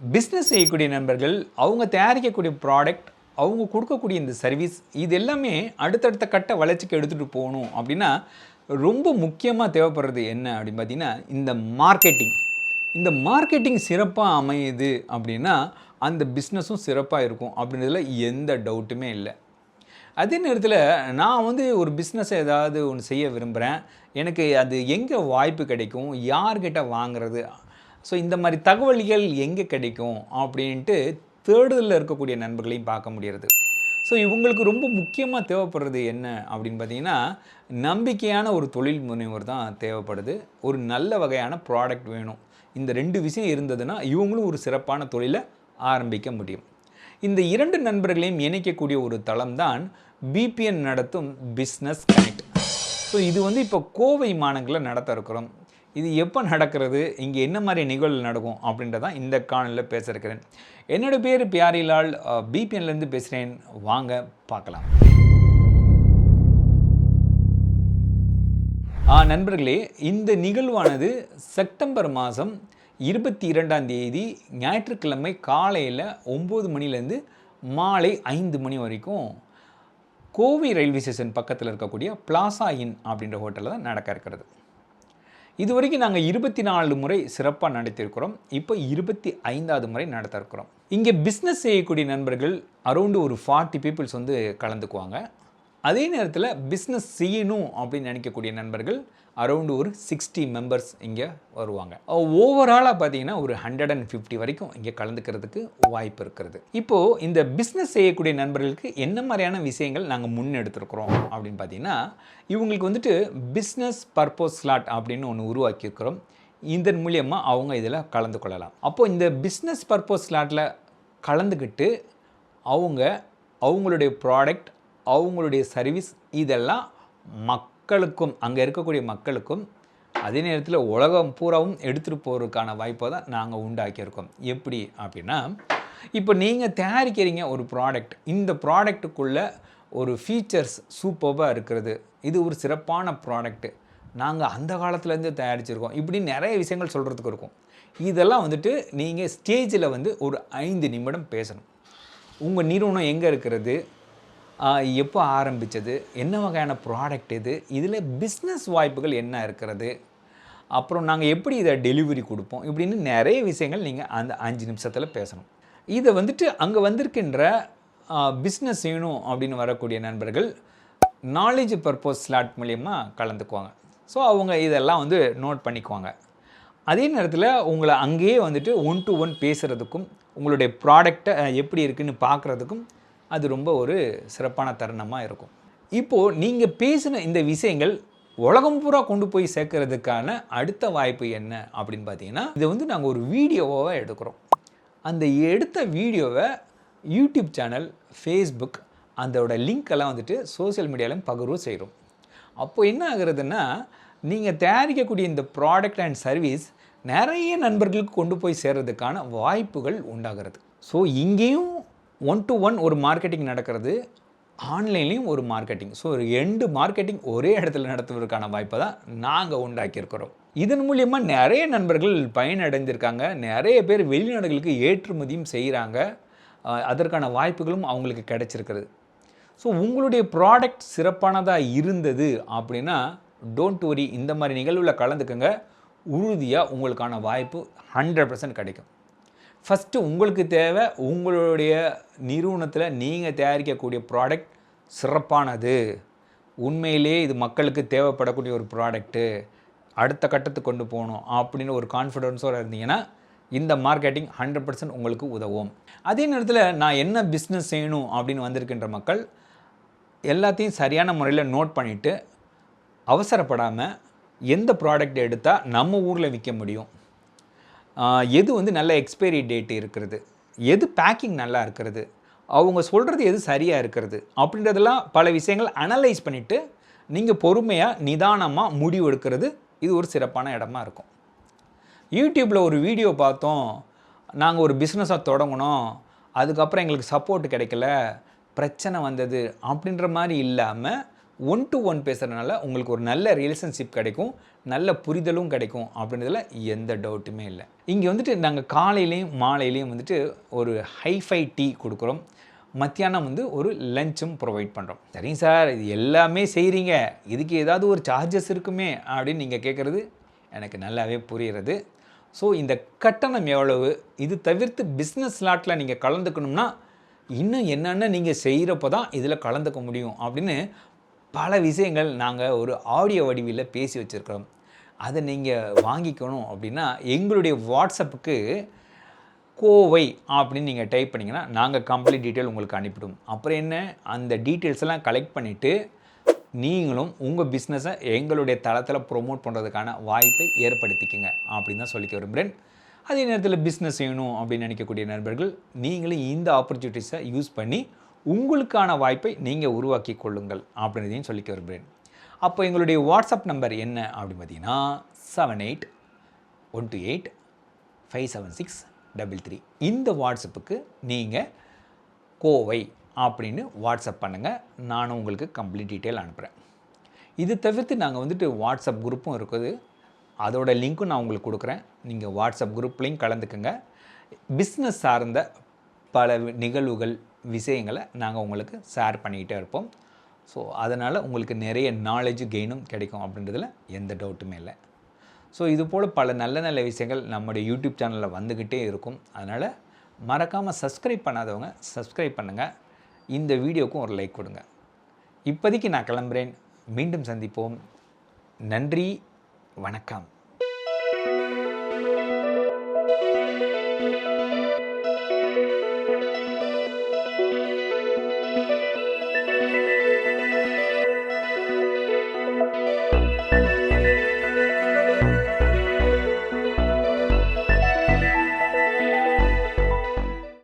Business செய்யக்கூடிய நண்பர்கள் அவங்க தயாரிக்கக்கூடிய ப்ராடக்ட் அவங்க கொடுக்கக்கூடிய இந்த சர்வீஸ் இது எல்லாமே அடுத்தடுத்த கட்ட வளர்ச்சிக்கு எடுத்துகிட்டு போகணும். அப்படின்னா ரொம்ப முக்கியமாக தேவைப்படுறது என்ன அப்படின்னு பார்த்தீங்கன்னா இந்த மார்க்கெட்டிங் இந்த மார்க்கெட்டிங் சிறப்பாக அமையுது அப்படின்னா அந்த பிஸ்னஸும் சிறப்பாக இருக்கும் அப்படின்றதுல எந்த டவுட்டுமே இல்லை. அதே நேரத்தில் நான் வந்து ஒரு பிஸ்னஸ் ஏதாவது ஒன்று செய்ய விரும்புகிறேன் எனக்கு அது எங்கே வாய்ப்பு கிடைக்கும்? யார்கிட்ட வாங்குறது? ஸோ இந்த மாதிரி தகவல்கள் எங்கே கிடைக்கும் அப்படின்ட்டு தேடுதலில் இருக்கக்கூடிய நண்பர்களையும் பார்க்க முடிகிறது. ஸோ இவங்களுக்கு ரொம்ப முக்கியமாக தேவைப்படுறது என்ன அப்படின்னு பார்த்தீங்கன்னா நம்பிக்கையான ஒரு தொழில் முனைவர் தான் தேவைப்படுது. ஒரு நல்ல வகையான ப்ராடக்ட் வேணும். இந்த ரெண்டு விஷயம் இருந்ததுன்னா இவங்களும் ஒரு சிறப்பான தொழிலை ஆரம்பிக்க முடியும். இந்த இரண்டு நண்பர்களையும் இணைக்கக்கூடிய ஒரு தளம் தான் பிபிஎன் நடத்தும் பிஸ்னஸ் கனெக்ட் ஸோ இது வந்து இப்போ கோவை மாநகரில் நடத்த இருக்கிறோம். இது எப்போ நடக்கிறது? இங்கே என்ன மாதிரி நிகழ்வு நடக்கும்? அப்படின்றதான் இந்த காணலில் பேச இருக்கிறேன் என்னோட பேர் பியாரிலால். பிபிஎன்லேருந்து பேசுகிறேன் வாங்க பார்க்கலாம். நண்பர்களே இந்த நிகழ்வானது செப்டம்பர் மாதம் இருபத்தி இரண்டாம் தேதி ஞாயிற்றுக்கிழமை காலையில் ஒம்பது மணிலேருந்து மாலை ஐந்து மணி வரைக்கும் கோவை ரயில்வே ஸ்டேஷன் பக்கத்தில் இருக்கக்கூடிய பிளாசா இன் அப்படின்ற ஹோட்டலில் தான் நடக்க இருக்கிறது. இது வரைக்கும் நாங்கள் இருபத்தி நாலு முறை சிறப்பாக நடத்தியிருக்கிறோம் இப்போ இருபத்தி ஐந்தாவது முறை நடத்த இருக்கிறோம் இங்கே பிஸ்னஸ் செய்யக்கூடிய நண்பர்கள் அரௌண்டு ஒரு ஃபார்ட்டி பீப்புள்ஸ் வந்து கலந்துக்குவாங்க. அதே நேரத்தில் பிஸ்னஸ் செய்யணும் அப்படின்னு நினைக்கக்கூடிய நண்பர்கள் அரௌண்டு ஒரு சிக்ஸ்டி மெம்பர்ஸ் இங்கே வருவாங்க. ஓவராலாக பார்த்தீங்கன்னா ஒரு ஹண்ட்ரட் அண்ட் ஃபிஃப்டி வரைக்கும் இங்கே கலந்துக்கிறதுக்கு வாய்ப்பு இருக்கிறது. இப்போது இந்த பிஸ்னஸ் செய்யக்கூடிய நண்பர்களுக்கு என்ன மாதிரியான விஷயங்கள் நாங்கள் முன்னெடுத்துருக்குறோம் அப்படின்னு பார்த்தீங்கன்னா இவங்களுக்கு வந்துட்டு பிஸ்னஸ் பர்பஸ் ஸ்லாட் அப்படின்னு ஒன்று உருவாக்கியிருக்கிறோம். இதன் மூலியமாக அவங்க இதில் கலந்து கொள்ளலாம். அப்போது இந்த பிஸ்னஸ் பர்பஸ் ஸ்லாட்டில் கலந்துக்கிட்டு அவங்க அவங்களுடைய ப்ராடக்ட் அவங்களுடைய சர்வீஸ் இதெல்லாம் மக் மக்களுக்கும் அங்கே இருக்கக்கூடிய மக்களுக்கும் அதே நேரத்தில் உலகம் பூராவும் எடுத்துகிட்டு போகிறதுக்கான வாய்ப்பை தான் நாங்கள் உண்டாக்கியிருக்கோம். எப்படி அப்படின்னா இப்போ நீங்கள் தயாரிக்கிறீங்க ஒரு ப்ராடக்ட் இந்த ப்ராடக்ட்டுக்குள்ளே ஒரு ஃபீச்சர்ஸ் சூப்பராக இருக்கிறது. இது ஒரு சிறப்பான ப்ராடக்ட்டு நாங்கள் அந்த காலத்துலேருந்து தயாரிச்சிருக்கோம். இப்படி நிறைய விஷயங்கள் சொல்கிறதுக்கு இருக்கும். இதெல்லாம் வந்துட்டு நீங்கள் ஸ்டேஜில் வந்து ஒரு ஐந்து நிமிடம் பேசணும். உங்கள் நிறுவனம் எங்கே இருக்கிறது? எப்போ ஆரம்பித்தது என்ன வகையான ப்ராடக்ட் இது? இதில் பிஸ்னஸ் வாய்ப்புகள் என்ன இருக்கிறது? அப்புறம் நாங்கள் எப்படி இதை டெலிவரி கொடுப்போம்? இப்படின்னு நிறைய விஷயங்கள் நீங்கள் அந்த அஞ்சு நிமிஷத்தில் பேசணும். இதை வந்துட்டு அங்கே வந்திருக்கின்ற பிஸ்னஸ் செய்யணும் அப்படின்னு வரக்கூடிய நண்பர்கள் நாலேஜ் பர்பஸ் ஸ்லாட் மூலயமா கலந்துக்குவாங்க. ஸோ அவங்க இதெல்லாம் வந்து நோட் பண்ணிக்குவாங்க. அதே நேரத்தில் உங்களை அங்கேயே வந்துட்டு ஒன் டு ஒன் பேசுகிறதுக்கும் உங்களுடைய ப்ராடக்டை எப்படி இருக்குதுன்னு பார்க்குறதுக்கும் அது ரொம்ப ஒரு சிறப்பான தருணமாக இருக்கும். இப்போது நீங்கள் பேசின இந்த விஷயங்கள் உலகம் பூரா கொண்டு போய் சேர்க்கறதுக்கான அடுத்த வாய்ப்பு என்ன அப்படின்னு பார்த்தீங்கன்னா இதை வந்து நாங்கள் ஒரு வீடியோவாக எடுக்கிறோம். அந்த எடுத்த வீடியோவை யூடியூப் சேனல் ஃபேஸ்புக் அதோட லிங்க்கெல்லாம் வந்துட்டு சோசியல் மீடியாவிலும் பகிர்வு செய்கிறோம் அப்போ என்ன ஆகுறதுன்னா நீங்கள் தயாரிக்கக்கூடிய இந்த ப்ராடக்ட் அண்ட் சர்வீஸ் நிறைய நண்பர்களுக்கு கொண்டு போய் சேர்கிறதுக்கான வாய்ப்புகள் உண்டாகிறது. ஸோ இங்கேயும் ஒன் டு ஒன் ஒரு மார்க்கெட்டிங் நடக்கிறது ஆன்லைன்லேயும் ஒரு மார்க்கெட்டிங் ஸோ ஒரு ரெண்டு மார்க்கெட்டிங் ஒரே இடத்துல நடத்துவதற்கான வாய்ப்பை தான் நாங்கள் உண்டாக்கியிருக்கிறோம். இதன் மூலியமாக நிறைய நண்பர்கள் பயனடைந்திருக்காங்க. நிறைய பேர் வெளிநாடுகளுக்கு ஏற்றுமதியும் செய்கிறாங்க அதற்கான வாய்ப்புகளும் அவங்களுக்கு கிடைச்சிருக்கிறது. ஸோ உங்களுடைய ப்ராடக்ட் சிறப்பானதாக இருந்தது அப்படின்னா டோன்ட் வரி இந்த மாதிரி நிகழ்வில் கலந்துக்கங்க. உறுதியாக உங்களுக்கான வாய்ப்பு ஹண்ட்ரட் பர்சன்ட் கிடைக்கும். ஃபஸ்ட்டு உங்களுக்கு தேவை உங்களுடைய நிறுவனத்தில் நீங்கள் தயாரிக்கக்கூடிய ப்ராடக்ட் சிறப்பானது. உண்மையிலே இது மக்களுக்கு தேவைப்படக்கூடிய ஒரு ப்ராடக்ட்டு அடுத்த கட்டத்துக்கு கொண்டு போகணும் அப்படின்னு ஒரு கான்ஃபிடென்ஸோடு இருந்தீங்கன்னா இந்த மார்க்கெட்டிங் ஹண்ட்ரட் பர்சன்ட் உங்களுக்கு உதவும். அதே நேரத்தில் நான் என்ன பிஸ்னஸ் செய்யணும் அப்படின்னு வந்திருக்கின்ற மக்கள் எல்லாத்தையும் சரியான முறையில் நோட் பண்ணிவிட்டு அவசரப்படாமல் எந்த ப்ராடக்ட் எடுத்தால் நம்ம ஊரில் விற்க முடியும்? எது வந்து நல்ல எக்ஸ்பைரி டேட் இருக்கிறது? எது பேக்கிங் நல்லா இருக்கிறது? அவங்க சொல்கிறது எது சரியாக இருக்கிறது? அப்படின்றதெல்லாம் பல விஷயங்கள் அனலைஸ் பண்ணிவிட்டு நீங்கள் பொறுமையாக நிதானமாக முடிவு எடுக்கிறது இது ஒரு சிறப்பான இடமா இருக்கும். யூடியூப்பில் ஒரு வீடியோ பார்த்தோம். நாங்கள் ஒரு பிஸ்னஸாக தொடங்கினோம். அதுக்கப்புறம் எங்களுக்கு சப்போர்ட் கிடைக்கல. பிரச்சனை வந்தது. அப்படின்ற மாதிரி இல்லாமல் ஒன் டு ஒன் பேசுகிறதுனால உங்களுக்கு ஒரு நல்ல ரிலேஷன்ஷிப் கிடைக்கும் நல்ல புரிதலும் கிடைக்கும் அப்படின்றதுல எந்த டவுட்டுமே இல்லை. இங்கே வந்துட்டு நாங்கள் காலையிலையும் மாலையிலையும் வந்துட்டு ஒரு ஹைஃபை டீ கொடுக்குறோம். மத்தியானம் வந்து ஒரு லஞ்சும் ப்ரொவைட் பண்ணுறோம் சரிங்க சார் இது எல்லாமே செய்கிறீங்க இதுக்கு ஏதாவது ஒரு சார்ஜஸ் இருக்குமே அப்படின்னு நீங்கள் கேட்குறது எனக்கு நல்லாவே புரிகிறது ஸோ இந்த கட்டணம் எவ்வளவு? இது தவிர்த்து பிஸ்னஸ் ஸ்லாட்டில் நீங்கள் கலந்துக்கணும்னா இன்னும் என்னென்ன நீங்கள் செய்கிறப்ப தான் இதில் கலந்துக்க முடியும் அப்படின்னு பல விஷயங்கள் நாங்கள் ஒரு ஆடியோ வடிவில் பேசி வச்சுருக்கிறோம். அதை நீங்கள் வாங்கிக்கணும் அப்படின்னா எங்களுடைய வாட்ஸ்அப்புக்கு கோவை அப்படின்னு நீங்கள் டைப் பண்ணிங்கன்னா நாங்கள் கம்ப்ளீட் டீட்டெயில் உங்களுக்கு அனுப்பிவிடும் அப்புறம் என்ன? அந்த டீட்டெயில்ஸ் எல்லாம் கலெக்ட் பண்ணிவிட்டு நீங்களும் உங்கள் பிஸ்னஸை எங்களுடைய தளத்தில் ப்ரொமோட் பண்ணுறதுக்கான வாய்ப்பை ஏற்படுத்திக்கங்க அப்படின்னு தான் சொல்லிக்க விரும்புகிறேன் அதே நேரத்தில் பிஸ்னஸ் செய்யணும் அப்படின்னு நினைக்கக்கூடிய நண்பர்கள் நீங்களும் இந்த ஆப்பர்ச்சுனிட்டிஸை யூஸ் பண்ணி உங்களுக்கான வாய்ப்பை நீங்கள் உருவாக்கி கொள்ளுங்கள் அப்படின்றதையும் சொல்லிக்க விரும்புகிறேன் அப்போ எங்களுடைய வாட்ஸ்அப் நம்பர் என்ன அப்படின்னு பார்த்தீங்கன்னா seven eight one two eight five seven six double three இந்த வாட்ஸ்அப்புக்கு நீங்கள் கோவை அப்படின்னு வாட்ஸ்அப் பண்ணுங்கள் நானும் உங்களுக்கு கம்ப்ளீட் டீட்டெயில் அனுப்புகிறேன் இது தவிர்த்து நாங்கள் வந்துட்டு வாட்ஸ்அப் குரூப்பும் இருக்குது. அதோட லிங்க்கும் நான் உங்களுக்கு கொடுக்குறேன். நீங்கள் வாட்ஸ்அப் குரூப்லேயும் கலந்துக்குங்க. பிஸ்னஸ் சார்ந்த பல நிகழ்வுகள் விஷயங்களை நாங்கள் உங்களுக்கு ஷேர் பண்ணிக்கிட்டே இருப்போம். ஸோ அதனால் உங்களுக்கு நிறைய நாலேஜ் கெயினும் கிடைக்கும் அப்படின்றதுல எந்த டவுட்டுமே இல்லை. ஸோ இது போல் பல நல்ல நல்ல விஷயங்கள் நம்முடைய யூடியூப் சேனலில் வந்துக்கிட்டே இருக்கும். அதனால் மறக்காமல் சப்ஸ்கிரைப் பண்ணாதவங்க சப்ஸ்கிரைப் பண்ணுங்கள் இந்த வீடியோக்கும் ஒரு லைக் கொடுங்க. இப்போதைக்கு நான் கிளம்புறேன். மீண்டும் சந்திப்போம். நன்றி. வணக்கம்.